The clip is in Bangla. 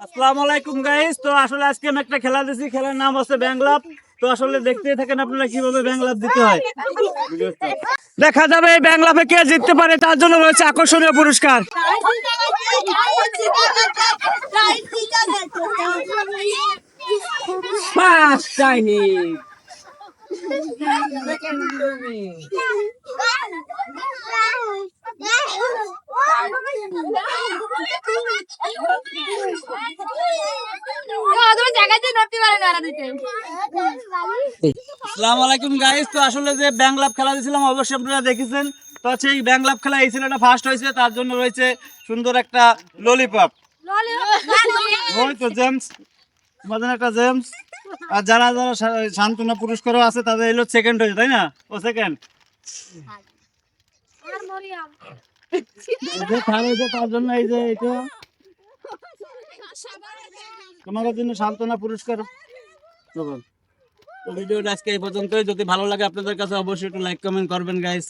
আসসালামু আলাইকুম তো আসলে আজকে আমি একটা খেলা দিছি খেলার নাম হচ্ছে ব্যাংলাপ তো আসলে দেখতেই থাকেন আপনারা কীভাবে ব্যাংলাপ দিতে হয়। দেখা যাবে এই ব্যাংলাপে কে জিততে পারে, তার জন্য রয়েছে আকর্ষণীয় পুরস্কার। পাঁচ তুমি জায়গাতে ধরতে পারে না ওরা দিতে আসসালামু আলাইকুম গাইস তো আসলে যে ব্যাংলাপ খেলা দিয়েছিলাম অবশ্যই আপনারা দেখেছেন। তো হচ্ছে এই খেলা এই ছেলেটা ফার্স্ট হয়েছে তার জন্য রয়েছে সুন্দর একটা ললিপপ ওই তো জেমস আমাদের একটা জেমস। আর যারা যারা সান্ত্বনা পুরস্কারও আছে তাদের এলো সেকেন্ড হয়েছে তাই না? ও সেকেন্ড তার জন্য এই যে এটা। তোমাদের জন্য সান্ত্বনা পুরস্কার। ভিডিওটা আজকে এই পর্যন্তই। যদি ভালো লাগে আপনাদের কাছে অবশ্যই একটু লাইক কমেন্ট করবেন গাইস